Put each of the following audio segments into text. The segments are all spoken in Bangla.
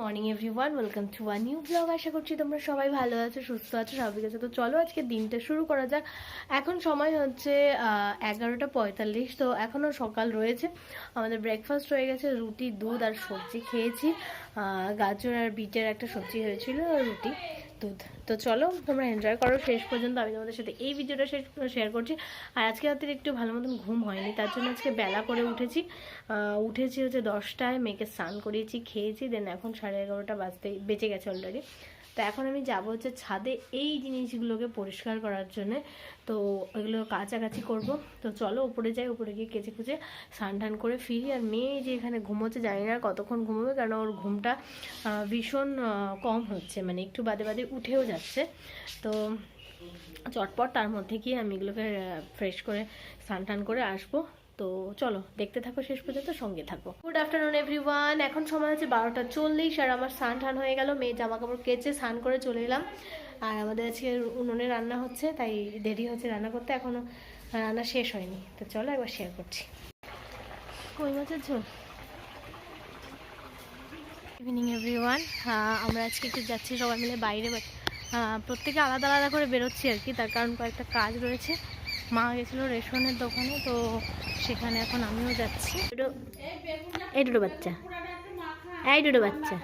Morning everyone, welcome to a new blog. আশা করছি তোমরা সবাই ভালো আছো, সুস্থ আছো সবাই আছে। তো চলো আজকে দিনটা শুরু করা যাক। এখন সময় হচ্ছে এগারোটা পঁয়তাল্লিশ। তো এখনও সকাল রয়েছে। আমাদের ব্রেকফাস্ট হয়ে গেছে, রুটি, দুধ আর সবজি খেয়েছি। গাজর আর বিটের একটা সবজি হয়েছিল, রুটি। দুধ তো চলো, তোমরা এনজয় করো, শেষ পর্যন্ত আমি তোমাদের সাথে এই ভিডিওটা শেষ শেয়ার করছি। আর আজকে রাতের একটু ভালো মতন ঘুম হয়নি, তার জন্য আজকে বেলা করে উঠেছি। উঠেছি হচ্ছে দশটায়, মেয়েকে স্নান করিয়েছি, খেয়েছি দেন এখন সাড়ে এগারোটা বাজতে, বেঁচে গেছে অলরেডি তো এখন আমি যাব হচ্ছে ছাদে এই জিনিসগুলোকে পরিষ্কার করার জন্য। তো ওইগুলো কাছাকাছি করব। তো চলো উপরে যাই, উপরে গিয়ে কেচে কুচে স্নান টান করে ফিরি। আর মেয়ে যে এখানে ঘুমোচ্ছে, জানি না কতক্ষণ ঘুমোবে কারণ ওর ঘুমটা ভীষণ কম হচ্ছে। মানে একটু বাদে বাদে উঠেও যাচ্ছে। তো চটপট তার মধ্যে গিয়ে আমি এগুলোকে ফ্রেশ করে স্নান টান করে আসব। তো চলো, দেখতে থাকো শেষ পর্যন্ত, সঙ্গে থাকো। গুড আফটারনুন এভরিওয়ান এখন সময় হচ্ছে বারোটা চল্লিশ, আর আমার স্নান টান হয়ে গেল। মেয়ে জামা কাপড় কেচে স্নান করে চলে এলাম। আর আমাদের আজকে উনুনে রান্না হচ্ছে, তাই দেরি হচ্ছে রান্না করতে। এখনও রান্না শেষ হয়নি। তো চলো একবার শেয়ার করছি। কই মাছের ঝোল? ইভিনিং এভরিওয়ান আমরা আজকে একটু যাচ্ছি সবাই মিলে বাইরে প্রত্যেকে আলাদা আলাদা করে বেরোচ্ছি আর কি। তার কারণ কয়েকটা কাজ রয়েছে। মা গেছিল রেশনের দোকানে, তো সেখানে এখন আমিও যাচ্ছি। এই দুটো বাচ্চা। এই দুটো বাচ্চা।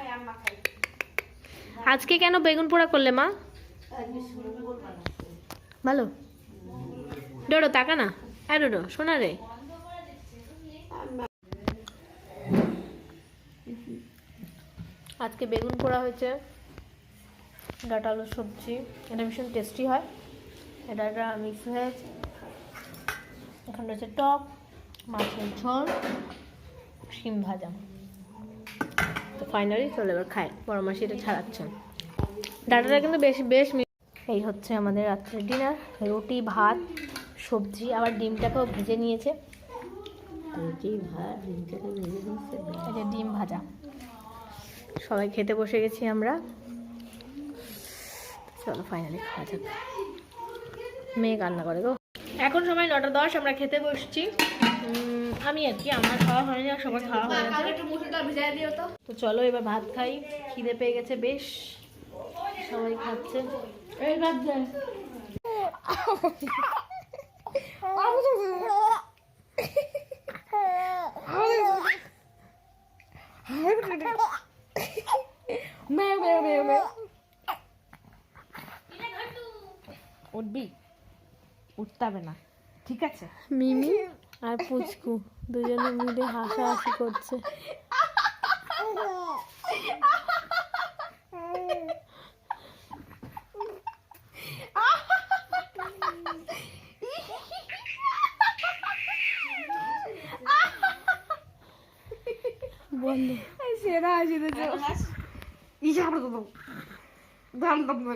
আজকে কেন বেগুন পোড়া করলে মা? ভালো। ডোডো, তাকা না। হ্যাঁ ডোডো, শোনা রে। আজকে বেগুন পোড়া হয়েছে। ডাটা আলুর সবজি। এটা ভীষণ টেস্টি হয়। এটা একটা মিক্স ভেজ এখানে রয়েছে টক মাছের ঝোল শিম ভাজা। তো ফাইনালি চলে এবার খাই। বড় মাসি এটা ছাড়াচ্ছেন। ডাটাটা কিন্তু বেশ বেশ এই হচ্ছে আমাদের রাত্রের ডিনার রুটি ভাত সবজি আবার ডিমটাকেও ভেজে নিয়েছে। এই যে ডিম ভাজা। সবাই খেতে বসে গেছি আমরা। চলো ফাইনালি খাওয়া যাক। মেয়ে কান্না করে গো। এখন সময় নটা দশ আমরা খেতে বসছি। আমি আর কি আমার খাওয়া হয়নি আর সবার খাওয়া হয়ে গেছে। তো চলো এবার ভাত খাই। খিদে পেয়ে গেছে বেশ। সবাই খাচ্ছে। এই ভাত দে। উঠবি। উঠতে হবে না। ঠিক আছে? মিমি আর পুচকু দুজনে মিলে হাসাহাসি করছে। বন্ধ। সেরা হাসি দিয়েছে ইসা করে। দেবো ধান দেবো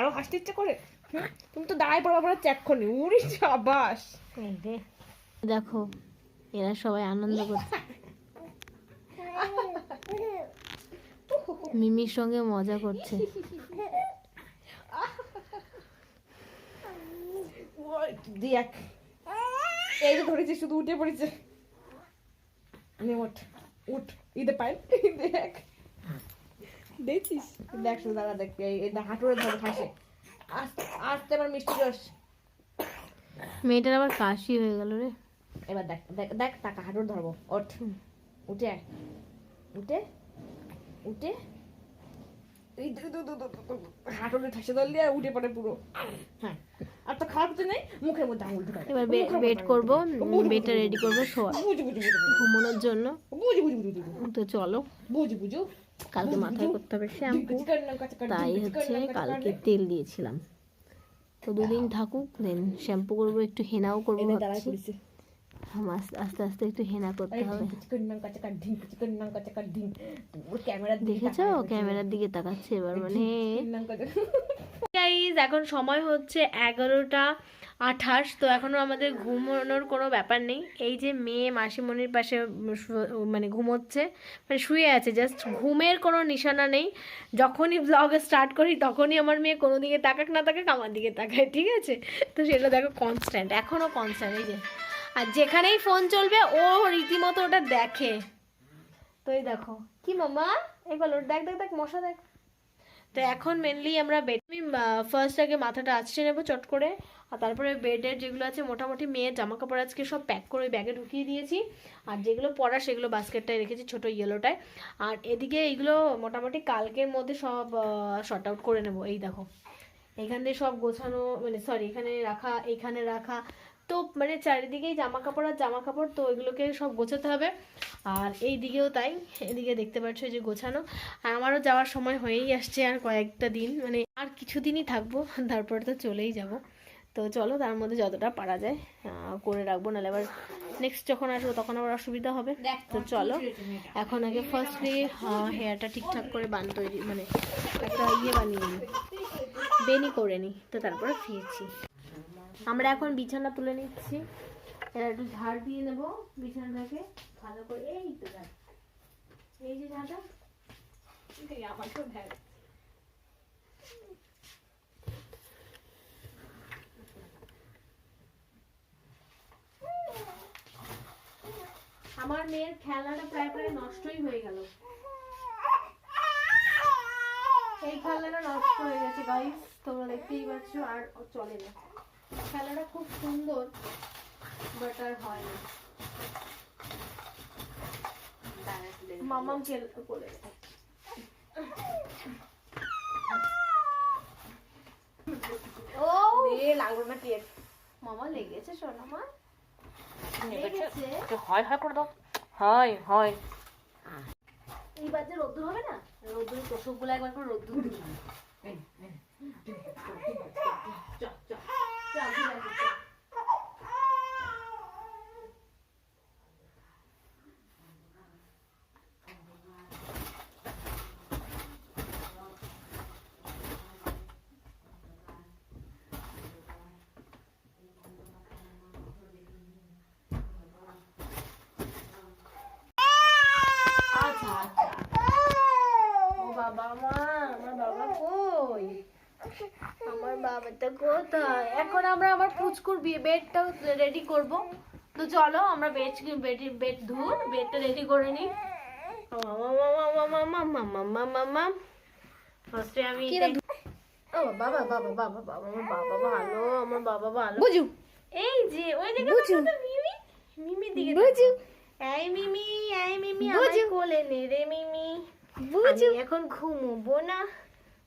আরও হাসতে ইচ্ছে করে? তুমি তো দাঁড়ায় পড়া পড়া চেক করনি উড়ি সাবাস। দেখো এরা সবাই আনন্দ করছে। মিমির সঙ্গে মজা করছে। দেখ এই যে ধরেছে শুধু উঠে পড়েছে। ওঠ উঠ ইদে পাই দেখ দেখছিস? দেখ দাদা দেখ হাঁটুরে ধরে ফাঁসে আস্তে মিষ্টি রস মেয়েটার আবার কাশি হয়ে গেল রে। এবার দেখ দেখ দেখ টাকা হাঁটুর ধরবো। ওঠ। উঠে উঠে উঠে। হাঁটুরে ঠাসে পড়ে পুরো। হ্যাঁ। আর তো খারাপ কিছু নেই মুখের মধ্যে আঙুল ঢুকায়। এবার ওয়েট করব বেডটা রেডি করব শোয়া। ঘুমানোর জন্য। বুঝি বুঝি বুঝি বুঝি। তো চলো। বুঝি বুঝু। কালকে মাথায় করতে হবে শ্যাম্পু। তাই হচ্ছে কালকে তেল দিয়েছিলাম। তো দুদিন থাকুক দেন শ্যাম্পু করব একটু হেনাও করব আস্তে আস্তে একটু হেনা করতে হবে। দেখেছ? ক্যামেরার দিকে তাকাচ্ছে এবার মানে। গাইজ এখন সময় হচ্ছে এগারোটা আঠাশ তো এখনও আমাদের ঘুমানোর কোনো ব্যাপার নেই। এই যে মেয়ে মাসিমণির পাশে মানে ঘুমোচ্ছে মানে শুয়ে আছে জাস্ট ঘুমের কোনো নিশানা নেই। যখনই ব্লগ স্টার্ট করি তখনই আমার মেয়ে কোনো দিকে তাকাক না তাকাক আমার দিকে তাকায় ঠিক আছে? তো সেটা দেখো কনস্ট্যান্ট এখনও কনস্ট্যান্ট এই যে। আর যেখানেই ফোন চলবে, ও রীতিমতো ওটা দেখে। তো এই দেখো। কি মামা এই বলো, দেখ দেখ দেখ, মশা দেখ। তো এখন মেনলি আমরা বেড আমি ফার্স্ট আগে মাথাটা আছড়ে নেব চট করে, আর তারপরে বেডের যেগুলো আছে, মোটামুটি মেয়ের জামা কাপড় আজকে সব প্যাক করে ওই ব্যাগে ঢুকিয়ে দিয়েছি। আর যেগুলো পরা, সেগুলো বাস্কেটটায় রেখেছি ছোটো ইয়েলোটায় আর এদিকে এইগুলো মোটামুটি কালকের মধ্যে সব শর্ট আউট করে নেব। এই দেখো। এখান দিয়ে সব গোছানো মানে সরি এখানে রাখা এখানে রাখা তো মানে চারিদিকেই জামা কাপড় আর জামা কাপড় তো এগুলোকে সব গোছাতে হবে। আর এই দিকেও তাই এদিকে দেখতে পাচ্ছ যে গোছানো। আর আমারও যাওয়ার সময় হয়েই আসছে আর কয়েকটা দিন মানে আর কিছুদিনই থাকব তারপর তো চলেই যাব। তো চলো তার মধ্যে যতটা পারা যায় করে রাখব নাহলে আবার নেক্সট যখন আসব তখন আবার অসুবিধা হবে। তো চলো এখন আগে ফার্স্টলি হেয়ারটা ঠিকঠাক করে বান তৈরি মানে একটা ইয়ে বানিয়ে নিই। বেনি করে নিই তো তারপরে ফিরছি। আমরা এখন বিছানা তুলে নিচ্ছি। এবার একটু ঝাড় দিয়ে নেব বিছানাটাকে। ভালো করে এই তো এই যে ঝাড়টা। আমাকেও দেখ আমার মেয়ের খেলনাটা প্রায় প্রায় নষ্টই হয়ে গেল। এই খেলনাটা নষ্ট হয়ে গেছে গাইস তোমরা দেখতেই পাচ্ছ আর চলে না। খেলাটা খুব সুন্দর বাট আর হয় না মামাম খেল করে ও এ কে মামা লেগেছে সোনা মা লেগেছে হয় হয় করে দাও হয় হয় এইবার যে রোদ্দুর হবে না রোদ্দুর তোষকগুলো একবার করে রোদ্দুর দিবি চল, ঠিক আছে, চল। আচ্ছা আচ্ছা ও বাবা মা আমার বাবা কই আমার বাবাটা কোথায় এখন আমরা আমার পুচকুর বেডটা রেডি করব তো চলো আমরা বেড বেড বেড ধুর বেডটা রেডি করে নিই ফার্স্টে আমি বাবা বাবা বাবা বাবা আমার বাবা ভালো আমার বাবা ভালো বুঝু এই যে ওই দিকে বুঝু। মিমি মিমি দিকে বুঝু। তাকাও। এই মিমি এই মিমি। আমার কোলে নে রে মিমি বুঝু। এখন ঘুমোবো না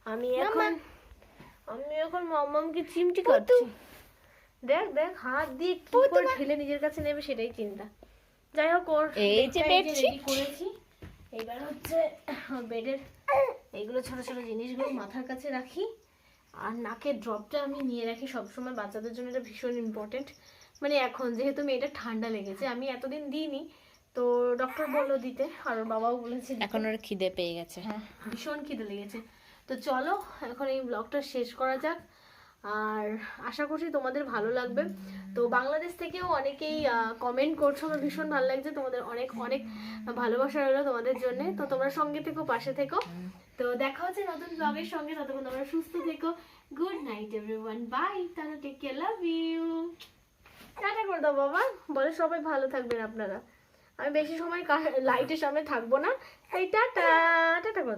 আমি এখন আমি এখন মামামকে চিমটি কাটছি। দেখ দেখ হাত দিয়ে কি করে ঠেলে নিজের কাছে নেবে সেটাই চিন্তা। যাই হোক ওর এই যে বেডশিট। করেছি এবার হচ্ছে বেডের এইগুলো ছোট ছোট জিনিসগুলো মাথার কাছে রাখি। আর নাকের ড্রপটা আমি নিয়ে রাখি সবসময় বাচ্চাদের জন্য এটা ভীষণ ইম্পর্টেন্ট মানে এখন যেহেতু মেয়েটা ঠান্ডা লেগেছে আমি এতদিন দিইনি তো ডক্টর বলল দিতে আর বাবাও বলেছে। এখন ওর খিদে পেয়ে গেছে। হ্যাঁ ভীষণ খিদে লেগেছে। তো চলো, এখন এই ব্লগটা শেষ করা যাক। আর আশা করছি তোমাদের ভালো লাগবে। তো বাংলাদেশ থেকেও অনেকেই কমেন্ট করছ আমার ভীষণ ভালো লাগছে। তোমাদের অনেক অনেক ভালোবাসা রইল তোমাদের জন্য। তো তোমরা সঙ্গে থেকো, পাশে থেকো। তো দেখা হচ্ছে নতুন ব্লগের সঙ্গে। ততক্ষণ তোমরা সুস্থ থেকো। Good night everyone bye tata take care love you tata করে দাও বাবা। বলে সবাই ভালো থাকবেন আপনারা। আমি বেশি সময় লাইটের সামনে থাকব না। এই টাটা টাটা করে